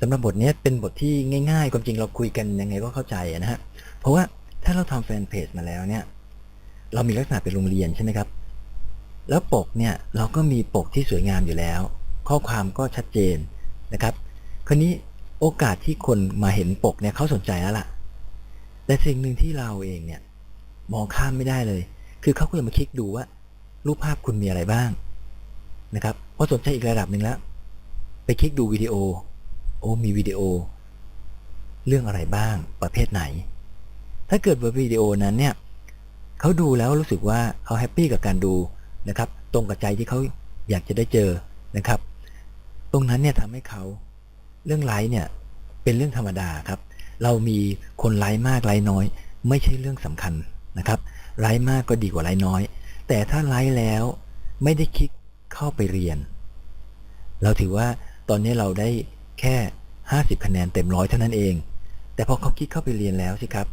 สำหรับบทนี้เป็นบทที่ง่าย ๆ ความจริงเราคุยกันยังไงก็เข้าใจอะนะฮะ เพราะว่าถ้าเราทำแฟนเพจมาแล้วเนี่ย เรามีลักษณะเป็นโรงเรียนใช่ไหมครับ แล้วปกเนี่ยเราก็มีปกที่สวยงามอยู่แล้ว ข้อความก็ชัดเจนนะครับ คราวนี้โอกาสที่คนมาเห็นปกเนี่ยเขาสนใจแล้วล่ะ แต่สิ่งหนึ่งที่เราเองเนี่ยมองข้ามไม่ได้เลย คือเขาก็จะมาคลิกดูว่า รูปภาพคุณมีอะไรบ้างนะครับพอสนใจอีกระดับหนึ่งแล้ว ไปคลิกดูวิดีโอ โอ้มีวิดีโอ เรื่องอะไรบ้างประเภทไหน ถ้าเกิดว่าวิดีโอนั้นเนี่ยเขาดูแล้วรู้สึกว่าเขาแฮปปี้กับการดูนะครับ ตรงกับใจที่เขาอยากจะได้เจอนะครับ ตรงนั้นเนี่ยทำให้เขาเรื่องไลค์เนี่ยเป็นเรื่องธรรมดาครับ เรามีคนไลค์มากไลค์น้อย ไม่ใช่เรื่องสำคัญนะครับไลค์มากก็ดีกว่าไลค์น้อย แต่ถ้าไลค์แล้วไม่ได้คลิกเข้าไปเรียน เราถือว่าตอนนี้เราได้ แค่ 50 คะแนนเต็มร้อยเท่านั้นเอง แต่พอเขาคลิกเข้าไปเรียนแล้วสิครับ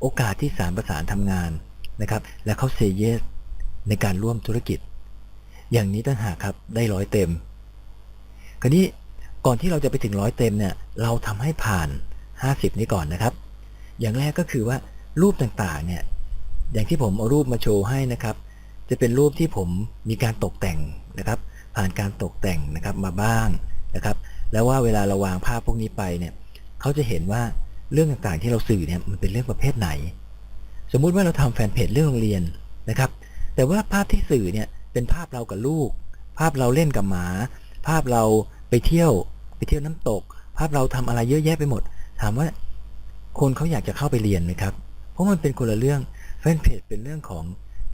โอกาสที่สารประสานทำงานนะครับ และเขาเซเยสในการร่วมธุรกิจ อย่างนี้ตั้งหากครับได้ร้อยเต็ม คราวนี้ก่อนที่เราจะไปถึงร้อยเต็มเนี่ยเราทำให้ผ่าน 50 นี้ก่อนนะครับ อย่างแรกก็คือว่ารูปต่างๆเนี่ยอย่างที่ผมเอารูปมาโชว์ให้นะครับ จะเป็นรูปที่ผมมีการตกแต่งนะครับ ผ่านการตกแต่งนะครับมาบ้างนะครับ แล้วว่าเวลาเราวางภาพพวกนี้ไปเนี่ยเขาจะเห็นว่าเรื่องต่างๆที่เราสื่อเนี่ยมันเป็นเรื่องประเภทไหน สมมุติว่าเราทำแฟนเพจเรื่องโรงเรียนนะครับ แต่ว่าภาพที่สื่อเนี่ยเป็นภาพเรากับลูก ภาพเราเล่นกับหมา ภาพเราไปเที่ยวไปเที่ยวน้ำตก ภาพเราทำอะไรเยอะแยะไปหมด ถามว่าคนเขาอยากจะเข้าไปเรียนไหมครับ เพราะมันเป็นคนละเรื่องแฟนเพจเป็นเรื่องของ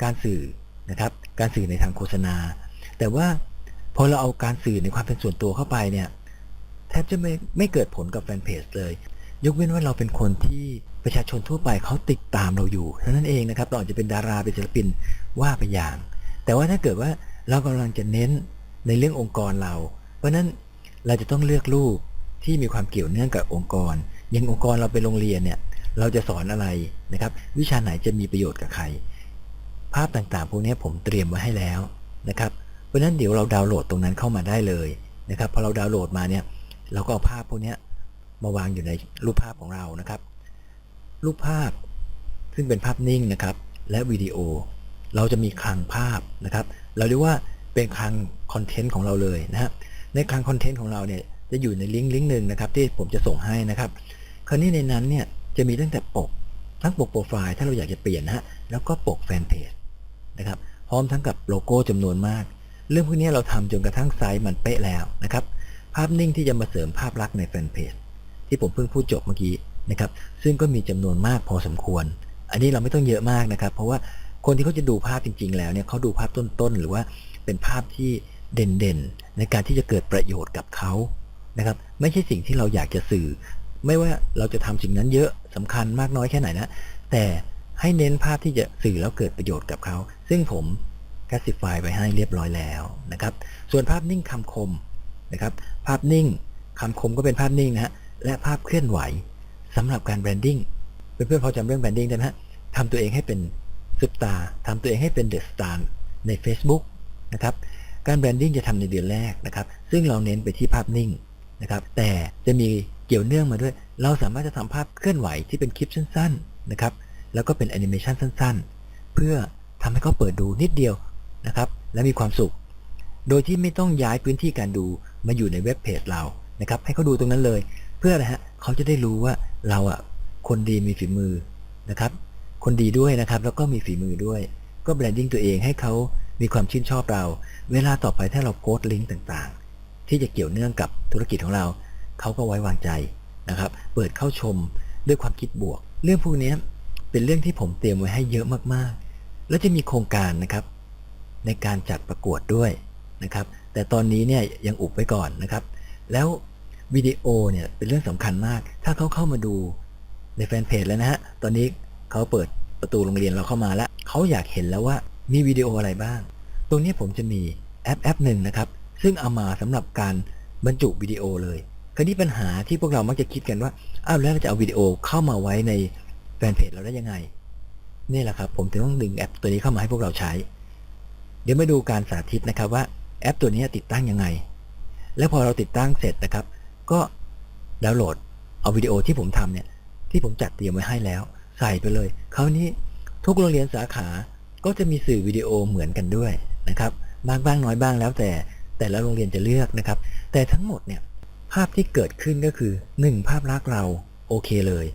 การสื่อนะครับ การสื่อในทางโฆษณา แต่ว่าพอเราเอาการสื่อในความเป็นส่วนตัวเข้าไปเนี่ย แทบจะไม่ไม่เกิดผลกับแฟนเพจเลย ยกเว้นว่าเราเป็นคนที่ประชาชนทั่วไปเขาติดตามเราอยู่เท่านั้นเองนะครับเราอาจจะเป็นดาราเป็นศิลปินว่าไปอย่าง แต่ว่าถ้าเกิดว่าเรากำลังจะเน้นในเรื่ององค์กรเรา เพราะนั้นเราจะต้องเลือกรูปที่มีความเกี่ยวเนื่องกับองค์กร อย่างองค์กรเราเป็นโรงเรียนเนี่ยเราจะสอนอะไรนะครับ วิชาไหนจะมีประโยชน์กับใคร ภาพต่างๆพวกนี้ผมเตรียมไว้ให้แล้วนะครับ เพราะนั้นเดี๋ยวเราดาวน์โหลดตรงนั้นเข้ามาได้เลยนะครับพอเราดาวน์โหลดมาเนี่ย เราก็เอาภาพพวกนี้มาวางอยู่ในรูปภาพของเรานะครับ รูปภาพซึ่งเป็นภาพนิ่งนะครับ และวิดีโอ เราจะมีคลังภาพนะครับ เราเรียกว่าเป็นคลังคอนเทนต์ของเราเลยนะฮะในคลังคอนเทนต์ของเราเนี่ยจะอยู่ในลิงก์ลิงก์หนึ่งนะครับ ที่ผมจะส่งให้นะครับ คราวนี้ในนั้นเนี่ยจะมีตั้งแต่ปกทั้งปกโปรไฟล์ถ้าเราอยากจะเปลี่ยนนะฮะแล้วก็ปกแฟนเพจนะครับพร้อมทั้งกับโลโก้จำนวนมาก เรื่องพวกนี้เราทำจนกระทั่งไซส์มันเป๊ะแล้วนะครับาพนิ่งที่จะมาเสริมภาพลักษณ์ในแฟนเพจที่ผมเพิ่งพูดจบเมื่อกี้นะครับซึ่งก็มีจำนวนมากพอสมควร อันนี้เราไม่ต้องเยอะมากนะครับ เพราะว่าคนที่เขาจะดูภาพจริง ๆ แล้วเนี่ยเขาดูภาพต้นๆหรือว่าเป็นภาพที่เด่นๆ ในการที่จะเกิดประโยชน์กับเขานะครับ ไม่ใช่สิ่งที่เราอยากจะสื่อ ไม่ว่าเราจะทำสิ่งนั้นเยอะสำคัญมากน้อยแค่ไหนนะแต่ให้เน้นภาพที่จะสื่อแล้วเกิดประโยชน์กับเขา ซึ่งผมแคสซิฟายไปให้เรียบร้อยแล้วนะครับ ส่วนภาพนิ่งคำคม นะครับ ภาพนิ่งคำคมก็เป็นภาพนิ่งนะฮะ และภาพเคลื่อนไหวสำหรับการแบรนดิ้งเพื่อนๆพอจำเรื่องแบรนดิ้งได้ไหมฮะทำตัวเองให้เป็นซุปตาร์ทำตัวเองให้เป็นเดอะสตาร์ใน Facebook นะครับ การแบรนดิ้งจะทำในเดือนแรกนะครับ ซึ่งเราเน้นไปที่ภาพนิ่งนะครับ แต่จะมีเกี่ยวเนื่องมาด้วย เราสามารถจะทำภาพเคลื่อนไหวที่เป็นคลิปสั้นๆนะครับ แล้วก็เป็นแอนิเมชันสั้นๆ เพื่อทำให้เขาเปิดดูนิดเดียวนะครับ และมีความสุข โดยที่ไม่ต้องย้ายพื้นที่การดูมาอยู่ในเว็บเพจเรานะครับให้เขาดูตรงนั้นเลย เพื่ออะไรฮะเขาจะได้รู้ว่าเราอะคนดีมีฝีมือนะครับ คนดีด้วยนะครับ แล้วก็มีฝีมือด้วย ก็แบรนดิ้งตัวเองให้เขามีความชื่นชอบเรา เวลาต่อไปถ้าเราโพสต์ลิงก์ต่างๆ ที่จะเกี่ยวเนื่องกับธุรกิจของเรา เขาก็ไว้วางใจนะครับ เปิดเข้าชมด้วยความคิดบวก เรื่องพวกนี้เป็นเรื่องที่ผมเตรียมไว้ให้เยอะมากๆ แล้วจะมีโครงการนะครับ ในการจัดประกวดด้วย นะครับ แต่ตอนนี้เนี่ยยังอุบไว้ก่อนนะครับ แล้ววิดีโอเนี่ยเป็นเรื่องสำคัญมาก ถ้าเขาเข้ามาดูในแฟนเพจแล้วนะฮะ ตอนนี้เขาเปิดประตูโรงเรียนเราเข้ามาแล้ว เขาอยากเห็นแล้วว่ามีวิดีโออะไรบ้าง ตรงนี้ผมจะมีแอปแอปหนึ่งนะครับ ซึ่งเอามาสำหรับการบรรจุวิดีโอเลยคราวนี้ปัญหาที่พวกเรามักจะคิดกันว่า อ้าวแล้วเราจะเอาวิดีโอเข้ามาไว้ในแฟนเพจเราได้ยังไง นี่แหละครับ ผมถึงต้องดึงแอปตัวนี้เข้ามาให้พวกเราใช้ เดี๋ยวมาดูการสาธิตนะครับว่า แอปตัวนี้ติดตั้งยังไง แล้วพอเราติดตั้งเสร็จนะครับ ก็ดาวน์โหลดเอาวิดีโอที่ผมทำเนี่ยที่ผมจัดเตรียมไว้ให้แล้ว ใส่ไปเลยคราวนี้ทุกโรงเรียนสาขาก็จะมีสื่อวิดีโอเหมือนกันด้วยนะครับบางบ้างน้อยบ้างแล้วแต่แต่ละโรงเรียนจะเลือกนะครับ แต่ทั้งหมดเนี่ยภาพที่เกิดขึ้นก็คือ 1. ภาพลักษณ์เราโอเคเลย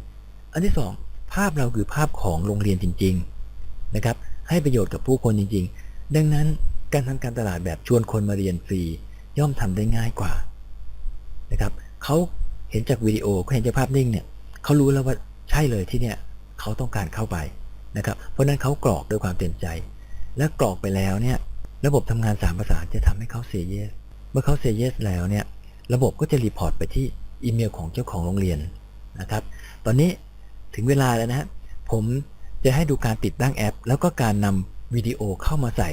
อันที่ 2 ภาพเราคือภาพของโรงเรียนจริง ๆนะครับ ให้ประโยชน์กับผู้คนจริง ๆ ดังนั้น การทำการตลาดแบบชวนคนมาเรียนฟรี ย่อมทำได้ง่ายกว่านะครับเขาเห็นจากวิดีโอเขาเห็นจากภาพนิ่งเนี่ยเขารู้แล้วว่าใช่เลยที่เนี่ยเขาต้องการเข้าไปนะครับ เพราะนั้นเขากรอกด้วยความเต็มใจ และกรอกไปแล้วเนี่ยระบบทำงานสามภาษาจะทำให้เขาเซเยสเมื่อเขาเซเยสแล้วเนี่ยระบบก็จะรีพอร์ตไปที่อีเมลของเจ้าของโรงเรียนนะครับ ตอนนี้ถึงเวลาแล้วนะฮะผมจะให้ดูการติดตั้งแอป แล้วก็การนำวิดีโอเข้ามาใส่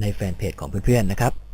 ในแฟนเพจของเพื่อนๆนะครับ